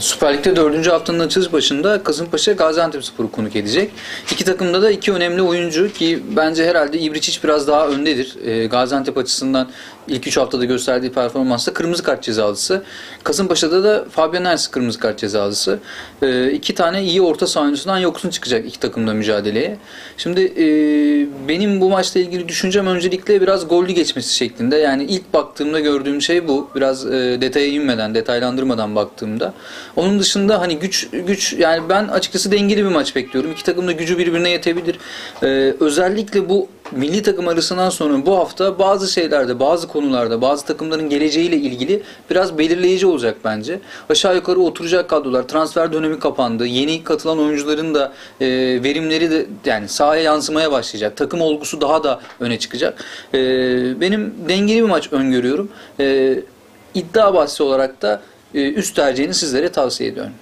Süper Lig'de 4. haftanın açılış başında Kasımpaşa Gaziantep Sporu konuk edecek. İki takımda da iki önemli oyuncu ki bence herhalde İbriçiç biraz daha öndedir. Ee, Gaziantep açısından ilk 3 haftada gösterdiği performansla kırmızı kart cezalısı. Kasımpaşa'da da Fabian Ers kırmızı kart cezalısı. Ee, iki tane iyi orta saha oyuncusundan yoksun çıkacak iki takımda mücadeleye. Şimdi e, benim bu maçla ilgili düşüncem öncelikle biraz gollü geçmesi şeklinde. Yani ilk baktığımda gördüğüm şey bu. Biraz e, detaya inmeden, detaylandırmadan baktığımda. Onun dışında hani güç güç yani ben açıkçası dengeli bir maç bekliyorum. İki takım da gücü birbirine yetebilir. Ee, özellikle bu milli takım arasından sonra bu hafta bazı şeylerde, bazı konularda, bazı takımların geleceğiyle ilgili biraz belirleyici olacak bence. Aşağı yukarı oturacak kadrolar, transfer dönemi kapandı. Yeni katılan oyuncuların da e, verimleri de yani sahaya yansımaya başlayacak. Takım olgusu daha da öne çıkacak. E, benim dengeli bir maç öngörüyorum. E, iddia bahsi olarak da üst tercihini sizlere tavsiye ediyorum.